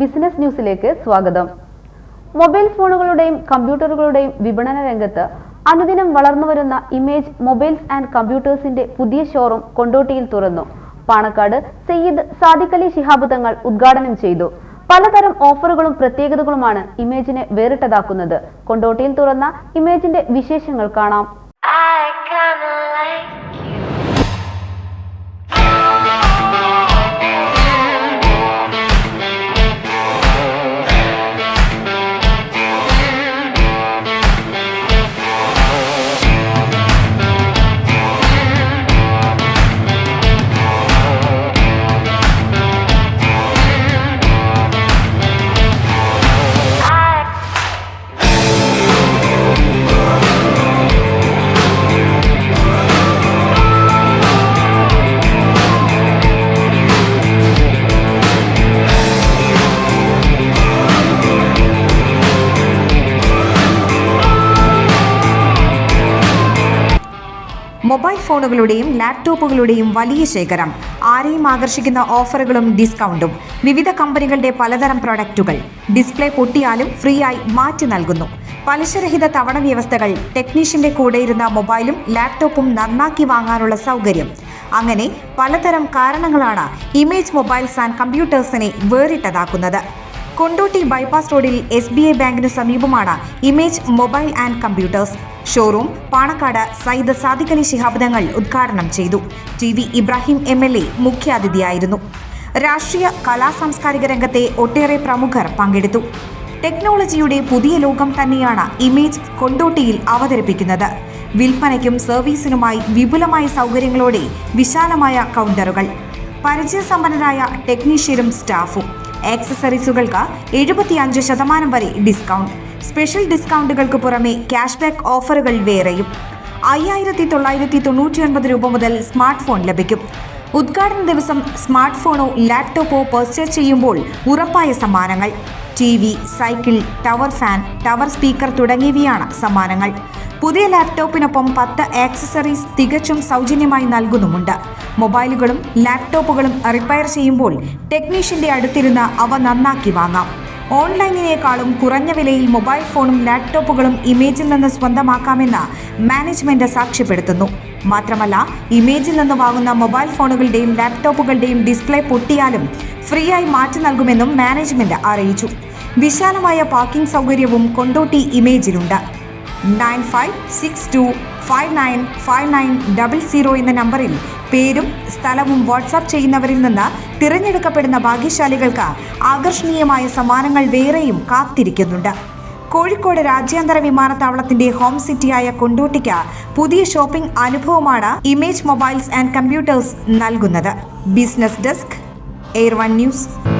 Business ന്യൂസിലേക്ക് സ്വാഗതം. Mobile ഫോണുകളുടെയും കമ്പ്യൂട്ടറുകളുടെയും വിപണന രംഗത്ത് അനുദിനം വളർന്നുവരുന്ന ഇമേജ് മൊബൈൽസ് ആൻഡ് കമ്പ്യൂട്ടേഴ്സിന്റെ പുതിയ ഷോറൂം കൊണ്ടോട്ടിയിൽ തുറന്നു. പാണക്കാട് സയ്യിദ് സാദിഖലി ശിഹാബ് തങ്ങൾ ഉദ്ഘാടനം ചെയ്തു. പലതരം ഓഫറുകളും പ്രത്യേകതകളുമാണ് ഇമേജിനെ വേറിട്ടതാക്കുന്നത്. കൊണ്ടോട്ടിയിൽ തുറന്ന ഇമേജിന്റെ വിശേഷങ്ങൾ കാണാം. ഫോണുകളുടെയും ലാപ്ടോപ്പുകളുടെയും വലിയ ശേഖരം. ആരെയും ആകർഷിക്കുന്ന ഓഫറുകളും ഡിസ്കൗണ്ടും വിവിധ കമ്പനികളുടെ പലതരം പ്രൊഡക്റ്റുകൾ ഡിസ്പ്ലേ പൊട്ടിയാലും ഫ്രീ ആയി മാറ്റി നൽകുന്നു. പലിശരഹിത തവണ വ്യവസ്ഥകൾ ടെക്നീഷ്യന്റെ കൂടെ ഇരുന്ന മൊബൈലും ലാപ്ടോപ്പും നന്നാക്കി വാങ്ങാനുള്ള സൗകര്യം. അങ്ങനെ പലതരം കാരണങ്ങളാണ് ഇമേജ് മൊബൈൽസ് ആൻഡ് കമ്പ്യൂട്ടേഴ്സിനെ വേറിട്ടതാക്കുന്നത്. കൊണ്ടോട്ടി ബൈപ്പാസ് റോഡിൽ എസ് ബി ഐ ബാങ്കിന് സമീപമാണ് Image Mobile and Computers. Showroom Panakkad Sayyid Sadiqali Ali Shihab Thangal ഉദ്ഘാടനം ചെയ്തു. T V Ibrahim M L A മുഖ്യാതിഥിയായിരുന്നു. രാഷ്ട്രീയ കലാ സാംസ്കാരിക രംഗത്തെ ഒട്ടേറെ പ്രമുഖർ പങ്കെടുത്തു. ടെക്നോളജിയുടെ പുതിയ ലോകം തന്നെയാണ് ഇമേജ് കൊണ്ടോട്ടിയിൽ അവതരിപ്പിക്കുന്നത്. വിൽപ്പനയ്ക്കും സർവീസിനുമായി വിപുലമായ സൗകര്യങ്ങളോടെ വിശാലമായ കൗണ്ടറുകൾ. പരിചയസമ്പന്നരായ ടെക്നീഷ്യരും സ്റ്റാഫും. ആക്സസറീസുകൾക്ക് എഴുപത്തിയഞ്ച് ശതമാനം വരെ ഡിസ്കൗണ്ട്. സ്പെഷ്യൽ ഡിസ്കൗണ്ടുകൾക്ക് പുറമെ ക്യാഷ് ബാക്ക് ഓഫറുകൾ വേറെയും. അയ്യായിരത്തി തൊള്ളായിരത്തി തൊണ്ണൂറ്റി ഒൻപത് രൂപ മുതൽ സ്മാർട്ട് ഫോൺ ലഭിക്കും. ഉദ്ഘാടന ദിവസം സ്മാർട്ട് ഫോണോ ലാപ്ടോപ്പോ പർച്ചേസ് ചെയ്യുമ്പോൾ ഉറപ്പായ സമ്മാനങ്ങൾ. T V cycle tower fan tower speaker തുടങ്ങിയവയാണ് സമ്മാനങ്ങൾ. പുതിയ ലാപ്ടോപ്പിനൊപ്പം പത്ത് ആക്സസറീസ് തികച്ചും സൗജന്യമായി നൽകുന്നുമുണ്ട്. മൊബൈലുകളും ലാപ്ടോപ്പുകളും റിപ്പയർ ചെയ്യുമ്പോൾ ടെക്നീഷ്യന്റെ അടുത്തിരുന്ന് അവ നന്നാക്കി വാങ്ങാം. ഓൺലൈനിനേക്കാളും കുറഞ്ഞ വിലയിൽ മൊബൈൽ ഫോണും ലാപ്ടോപ്പുകളും ഇമേജിൽ നിന്ന് സ്വന്തമാക്കാമെന്ന് മാനേജ്മെന്റ് സാക്ഷ്യപ്പെടുത്തുന്നു. മാത്രമല്ല ഇമേജിൽ നിന്ന് വാങ്ങുന്ന മൊബൈൽ ഫോണുകളുടെയും ലാപ്ടോപ്പുകളുടെയും ഡിസ്പ്ലേ പൊട്ടിയാലും ഫ്രീ ആയി മാറ്റി നൽകുമെന്നും മാനേജ്മെന്റ് അറിയിച്ചു. വിശാലമായ പാർക്കിംഗ് സൗകര്യവും Kondotty ഇമേജിലുണ്ട്. Nine five six two five nine five nine double zero എന്ന നമ്പറിൽ പേരും സ്ഥലവും വാട്സാപ്പ് ചെയ്യുന്നവരിൽ നിന്ന് തിരഞ്ഞെടുക്കപ്പെടുന്ന ഭാഗ്യശാലികൾക്ക് ആകർഷണീയമായ സമ്മാനങ്ങൾ വേറെയും കാത്തിരിക്കുന്നുണ്ട്. കോഴിക്കോട് രാജ്യാന്തര വിമാനത്താവളത്തിന്റെ ഹോം സിറ്റിയായ കൊണ്ടോട്ടിക്ക് പുതിയ ഷോപ്പിംഗ് അനുഭവമാണ് ഇമേജ് മൊബൈൽസ് ആൻഡ് കമ്പ്യൂട്ടേഴ്സ് നൽകുന്നത്. Business desk Air One news.